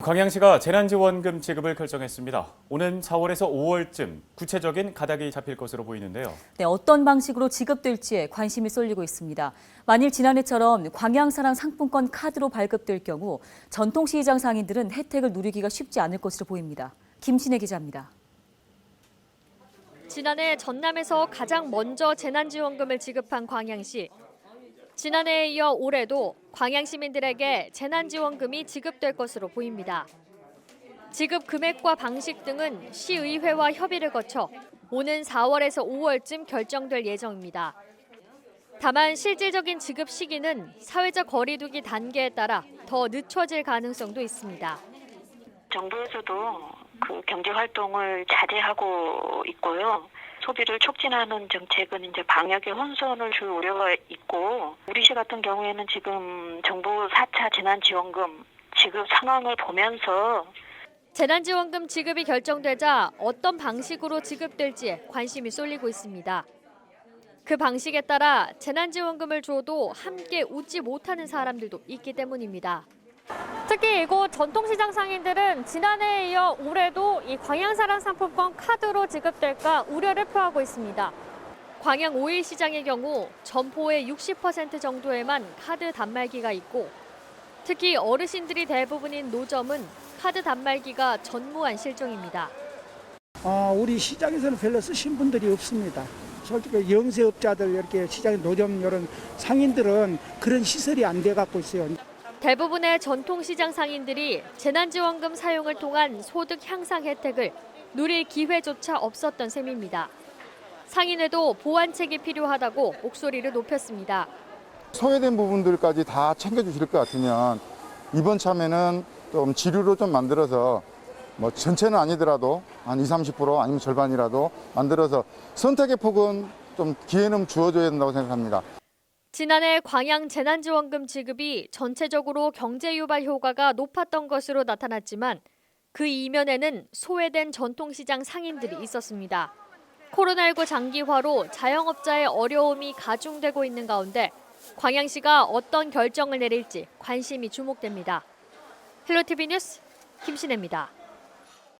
광양시가 재난지원금 지급을 결정했습니다. 오는 4월에서 5월쯤 구체적인 가닥이 잡힐 것으로 보이는데요. 네, 어떤 방식으로 지급될지에 관심이 쏠리고 있습니다. 만일 지난해처럼 광양사랑 상품권 카드로 발급될 경우 전통시장 상인들은 혜택을 누리기가 쉽지 않을 것으로 보입니다. 김신혜 기자입니다. 지난해 전남에서 가장 먼저 재난지원금을 지급한 광양시. 지난해에 이어 올해도 광양 시민들에게 재난지원금이 지급될 것으로 보입니다. 지급 금액과 방식 등은 시의회와 협의를 거쳐 오는 4월에서 5월쯤 결정될 예정입니다. 다만 실질적인 지급 시기는 사회적 거리두기 단계에 따라 더 늦춰질 가능성도 있습니다. 정부에서도 그 경제 활동을 자제하고 있고요. 소비를 촉진하는 정책은 이제 방역에 혼선을 줄 우려가 있고 우리 시 같은 경우에는 지금 정부 4차 재난지원금 지급 상황을 보면서 재난지원금 지급이 결정되자 어떤 방식으로 지급될지에 관심이 쏠리고 있습니다. 그 방식에 따라 재난지원금을 줘도 함께 웃지 못하는 사람들도 있기 때문입니다. 특히 이곳 전통시장 상인들은 지난해에 이어 올해도 이 광양사랑 상품권 카드로 지급될까 우려를 표하고 있습니다. 광양 5일 시장의 경우 점포의 60% 정도에만 카드 단말기가 있고 특히 어르신들이 대부분인 노점은 카드 단말기가 전무한 실정입니다. 아, 우리 시장에서는 별로 쓰신 분들이 없습니다. 솔직히 영세업자들 이렇게 시장 노점 이런 상인들은 그런 시설이 안 돼 갖고 있어요. 대부분의 전통시장 상인들이 재난지원금 사용을 통한 소득 향상 혜택을 누릴 기회조차 없었던 셈입니다. 상인회도 보완책이 필요하다고 목소리를 높였습니다. 소외된 부분들까지 다 챙겨주실 것 같으면 이번 참에는 좀 지류로 좀 만들어서 뭐 전체는 아니더라도 한 20, 30% 아니면 절반이라도 만들어서 선택의 폭은 좀 기회는 주어줘야 된다고 생각합니다. 지난해 광양 재난지원금 지급이 전체적으로 경제 유발 효과가 높았던 것으로 나타났지만 그 이면에는 소외된 전통시장 상인들이 있었습니다. 코로나19 장기화로 자영업자의 어려움이 가중되고 있는 가운데 광양시가 어떤 결정을 내릴지 관심이 주목됩니다. 헬로티비 뉴스 김신혜입니다.